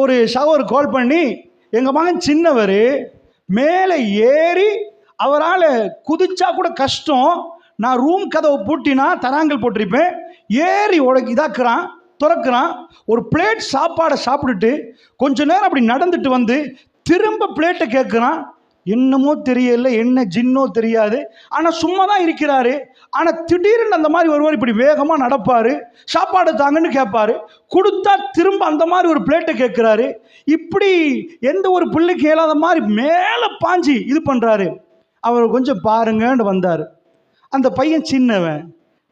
ஒரு சகோர் கால் பண்ணி எங்கள் மகன் சின்னவர் மேலே ஏறி அவரால் குதிச்சா கூட கஷ்டம். நான் ரூம் கதவை பூட்டினா தராங்கல் போட்டிருப்பேன். ஏறி உடக்கு இதாக்குறான் திறக்கிறான். ஒரு பிளேட் சாப்பாடை சாப்பிட்டுட்டு கொஞ்ச நேரம் அப்படி நடந்துட்டு வந்து திரும்ப பிளேட்டை கேட்குறான் என்னமோ தெரியல என்ன ஜின்னோ தெரியாது. ஆனால் சும்மா தான் இருக்கிறாரு. ஆனால் திடீர்னு அந்த மாதிரி ஒருவர் இப்படி வேகமாக நடப்பார். சாப்பாடு தாங்கன்னு கேட்பாரு. கொடுத்தா திரும்ப அந்த மாதிரி ஒரு பிளேட்டை கேட்குறாரு. இப்படி எந்த ஒரு பிள்ளைக்கு இயலாத மாதிரி மேலே பாஞ்சி இது பண்ணுறாரு அவர் கொஞ்சம் பாருங்கன்னு வந்தார். அந்த பையன் சின்னவன்.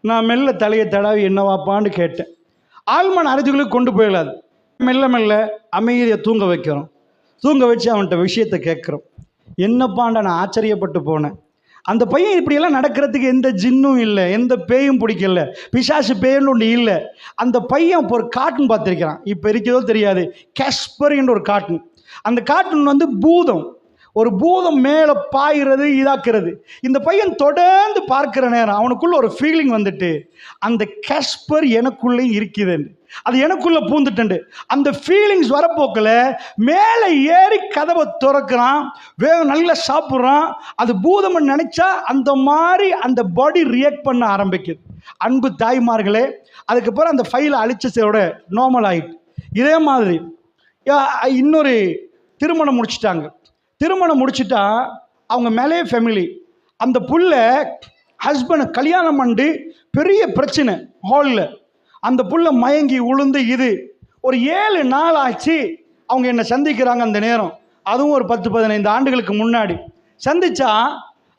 நான் மெல்ல தலையை தடவி என்னவாப்பான்னு கேட்டேன். ஆழ்மன் அறுதிகளுக்கு கொண்டு போயிடாது மெல்ல மெல்ல அமைதியை தூங்க வைக்கிறோம். தூங்க வச்சு அவன்கிட்ட விஷயத்தை கேட்குறோம். என்னப்பாண்ட நான் ஆச்சரியப்பட்டு போனேன். அந்த பையன் இப்படியெல்லாம் நடக்கிறதுக்கு எந்த ஜின்னும் இல்லை எந்த பேயும் பிடிக்கல பிசாசு பேயன்னு ஒன்று இல்லை. அந்த பையன் இப்போ ஒரு கார்ட்டூன் பார்த்துருக்கிறான். இப்போ இருக்கிறதோ தெரியாது கேஸ்பர் ஒரு கார்ட்டூன். அந்த கார்ட்டூன் வந்து பூதம். ஒரு பூதம் மேலே பாயிறது இதாக்குறது. இந்த பையன் தொடர்ந்து பார்க்கிற நேரம் அவனுக்குள்ள ஒரு ஃபீலிங் வந்துட்டு அந்த கேஸ்பர் எனக்குள்ளே இருக்குதுன்னு. அது எனக்குள்ள பூந்துட்டு அந்த ஃபீலிங்ஸ் வரப்போக்கில் மேலே ஏறி கதவை திறக்கிறான் வேக நல்லா சாப்பிட்றான் அது பூதம்னு நினச்சா அந்த மாதிரி அந்த பாடி ரியாக்ட் பண்ண ஆரம்பிக்குது. அன்பு தாய்மார்களே அதுக்கப்புறம் அந்த ஃபைலை அழிச்சதோட நார்மல் ஆகிட்டு இதே மாதிரி இன்னொரு திருமணம் முடிச்சிட்டாங்க. திருமணம் முடிச்சிட்டா அவங்க மேலே ஃபேமிலி அந்த புள்ள ஹஸ்பண்டை கல்யாணம் பண்ணி பெரிய பிரச்சனை ஹாலில் அந்த புள்ள மயங்கி உளுந்து இது. ஒரு ஏழு நாள் ஆச்சு அவங்க என்னை சந்திக்கிறாங்க அந்த நேரம். அதுவும் ஒரு பத்து பதினைந்து ஆண்டுகளுக்கு முன்னாடி. சந்திச்சா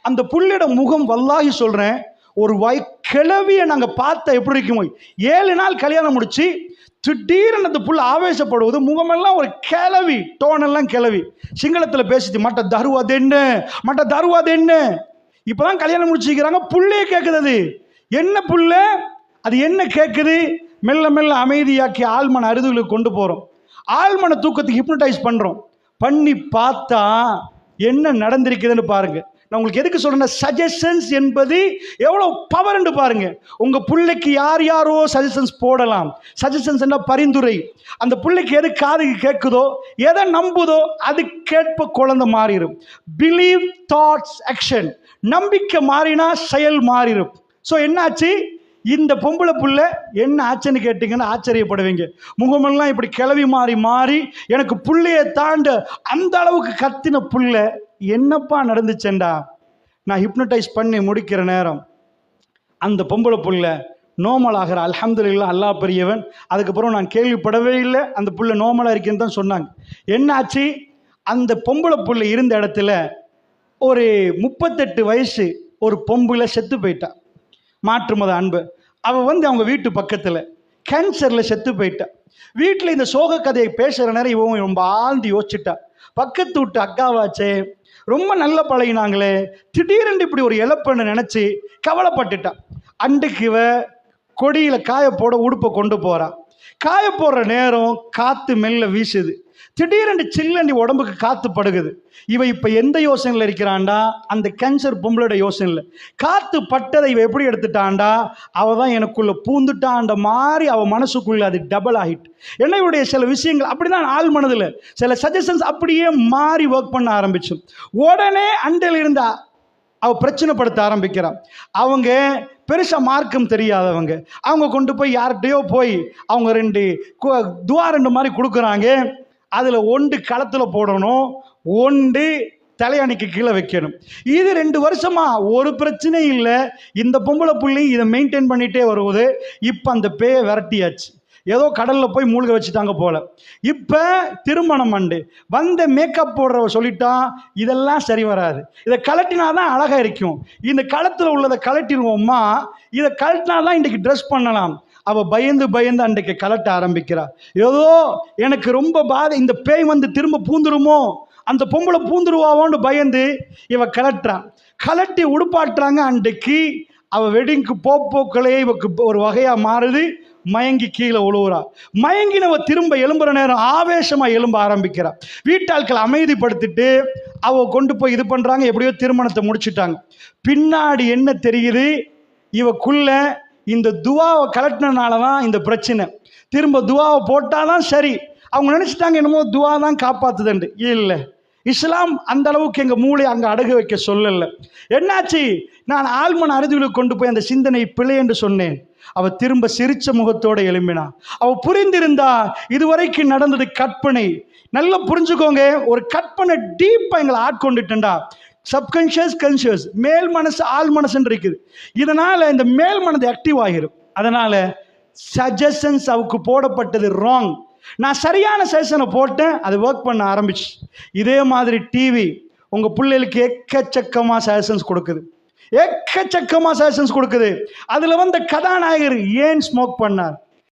அந்த புள்ளிட முகம் வல்லாகி சொல்கிறேன் ஒரு வாய் கிளவியை நாங்கள் பார்த்த எப்படி இருக்குமோ. ஏழு நாள் கல்யாணம் முடிச்சு திடீர்னு அந்த புள்ள ஆவேசப்படுவது முகமெல்லாம் ஒரு கிளவி டோனெல்லாம் கிளவி. சிங்களத்தில் பேசிச்சு மட்ட தருவாது என்ன மட்ட தருவாது என்ன இப்போதான் கல்யாணம் முடிச்சுக்கிறாங்க புள்ளையே கேட்குது என்ன புள்ள? அது என்ன கேட்குது மெல்ல மெல்ல அமைதியாக்கி ஆழ்மன அருதுகளுக்கு கொண்டு போகிறோம் ஆழ்மன தூக்கத்துக்கு ஹிப்னடைஸ் பண்ணுறோம் பண்ணி பார்த்தா என்ன நடந்திருக்குதுன்னு பாருங்கள் நான் உங்களுக்கு எதுக்கு சொல்கிறேன்னா சஜஷன்ஸ் என்பது எவ்வளோ பவர்ன்னு பாருங்கள் உங்கள் பிள்ளைக்கு யார் யாரோ சஜஷன்ஸ் போடலாம். சஜஷன்ஸ் என்ன? பரிந்துரை. அந்த பிள்ளைக்கு எது காதுக்கு கேட்குதோ எதை நம்புதோ அது கேட்ப குழந்தை மாறிடும். பிலீவ் தாட்ஸ் ஆக்ஷன் நம்பிக்கை மாறினா செயல் மாறிடும். ஸோ என்னாச்சு? இந்த பொம்பளை புள்ள என்ன ஆச்சுன்னு கேட்டிங்கன்னு ஆச்சரியப்படுவீங்க. முகமெல்லாம் இப்படி கிளவி மாறி மாறி எனக்கு புள்ளையை தாண்ட அந்த அளவுக்கு கத்தின புள்ள என்னப்பா நடந்துச்சேன்டா நான் ஹிப்னடைஸ் பண்ணி முடிக்கிற நேரம். அந்த பொம்பளை புள்ள நோமல் ஆகிற. அல்ஹம்துலில்லாஹ் அல்லாஹ் பெரியவன். அதுக்கப்புறம் நான் கேள்விப்படவே இல்லை. அந்த புள்ள நோமலாக இருக்கேன்னு தான் சொன்னாங்க. என்னாச்சு? அந்த பொம்பளை புள்ள இருந்த இடத்துல ஒரு முப்பத்தெட்டு வயசு ஒரு பொம்புல செத்து போயிட்டான் மாற்று மத அன்பு. அவள் வந்து அவங்க வீட்டு பக்கத்தில் கேன்சரில் செத்து போயிட்டா. வீட்டில் இந்த சோக கதையை பேசுகிற நேரம் இவன் ரொம்ப ஆழ்ந்து யோசிச்சுட்டா. பக்கத்து விட்டு அக்காவாச்சே ரொம்ப நல்ல பழகினாங்களே திடீரென்று இப்படி ஒரு இழப்புன்னு நினச்சி கவலைப்பட்டுட்டான் அன்றைக்கு இவ கொடியில் காய போட உடுப்பை கொண்டு போகிறான் காய போடுற நேரம் காற்று மெல்ல வீசுது. திடீரென்று சில்லண்டி உடம்புக்கு காற்று படுகுது. இவ இப்போ எந்த யோசனையில் இருக்கிறான்டா அந்த கேன்சர் பொம்பளோட யோசனையில். காற்று பட்டதை இவன் எப்படி எடுத்துட்டான்டா அவள் தான் எனக்குள்ளே பூந்துட்டான்ற மாதிரி அவள் மனசுக்குள்ளே அது டபுள் ஆகிட்டு. என்ன இவருடைய சில விஷயங்கள்? அப்படி தான் ஆள் மனதில். சில சஜஷன்ஸ் அப்படியே மாறி ஒர்க் பண்ண ஆரம்பிச்சு. உடனே அண்டையில் இருந்தா அவள் பிரச்சனைப்படுத்த ஆரம்பிக்கிறான் அவங்க பெருசாக மார்க்கம் தெரியாதவங்க. அவங்க கொண்டு போய் யார்கிட்டயோ போய் அவங்க ரெண்டு கு- துவா ரெண்டு மாதிரி கொடுக்குறாங்க. அதில் ஒன்று களத்தில் போடணும் ஒன்று தலையணைக்கு கீழே வைக்கணும். இது ரெண்டு வருஷமா ஒரு பிரச்சனை இல்லை. இந்த பொம்பளை புள்ளி இதை மெயின்டைன் பண்ணிகிட்டே வருவது. இப்போ அந்த பேயை விரட்டியாச்சு. ஏதோ கடலில் போய் மூழ்க வச்சுட்டாங்க போல. இப்போ திருமணம் அண்டு. வந்த மேக்கப் போடுறவ சொல்லிட்டான் இதெல்லாம் சரி வராது. இதை கலட்டினா தான் அழகாக இருக்கும். இந்த களத்தில் உள்ளதை கலட்டிடுவோம்மா இதை கலட்டினா தான் இன்றைக்கி ட்ரெஸ் பண்ணலாம். அவள் பயந்து பயந்து அன்றைக்கு கலட்ட ஆரம்பிக்கிறா. ஏதோ எனக்கு ரொம்ப பாதை இந்த பேய் வந்து திரும்ப பூந்துருமோ? அந்த பொம்பளை பூந்துருவாவோன்னு பயந்து இவ கலட்டுறான் கலட்டி உடுப்பாட்டுறாங்க அன்றைக்கு. அவள் வெடிங்க்கு போப்போக்களே இவக்கு ஒரு வகையாக மாறுது. மயங்கி கீழே உழுவுறா. மயங்கினவ திரும்ப எழும்புற நேரம் ஆவேசமாக எழும்ப ஆரம்பிக்கிறா. வீட்டாட்களை அமைதிப்படுத்திட்டு அவ கொண்டு போய் இது பண்ணுறாங்க எப்படியோ திருமணத்தை முடிச்சுட்டாங்க. பின்னாடி என்ன தெரியுது? இவக்குள்ள இந்த துவாவை கலட்டினால தான் இந்த பிரச்சனை. திரும்ப துவாவை போட்டால் தான் சரி. அவங்க நினச்சிட்டாங்க என்னமோ துவா தான் காப்பாத்துதுண்டு இல்லை. இஸ்லாம் அந்த அளவுக்கு எங்கள் மூளை அங்கே அடகு வைக்க சொல்லலை. என்னாச்சு? நான் ஆழ்மன் அறிவுகளுக்கு கொண்டு போய் அந்த சிந்தனை பிழை என்று சொன்னேன். அவ திரும்ப சிரிச்ச முகத்தோடு எழும்பினா. அவ புரிந்திருந்தா இதுவரைக்கும் நடந்தது கற்பனை. நல்லா புரிஞ்சுக்கோங்க. ஒரு கற்பனை டீப்பாக எங்களை ஆட்கொண்டுட்டேன்டா. சப்கான்ஷியஸ் கன்ஷியஸ் மேல் மனசு ஆள் மனசுன்னு இருக்குது. இதனால இந்த மேல் மனது ஆக்டிவ் ஆகிரும். அதனால சஜஷன்ஸ் அவருக்கு போடப்பட்டது ராங் நான் சரியான சஜஷனை போட்டேன் அது ஒர்க் பண்ண ஆரம்பிச்சு. இதே மாதிரி டிவி உங்கள் பிள்ளைகளுக்கு எக்கச்சக்கமாக சஜஷன்ஸ் கொடுக்குது. எக்கச்சக்கமாக சஜஷன்ஸ் கொடுக்குது. அதில் வந்த கதாநாயகர் ஏன் ஸ்மோக் பண்ணார்?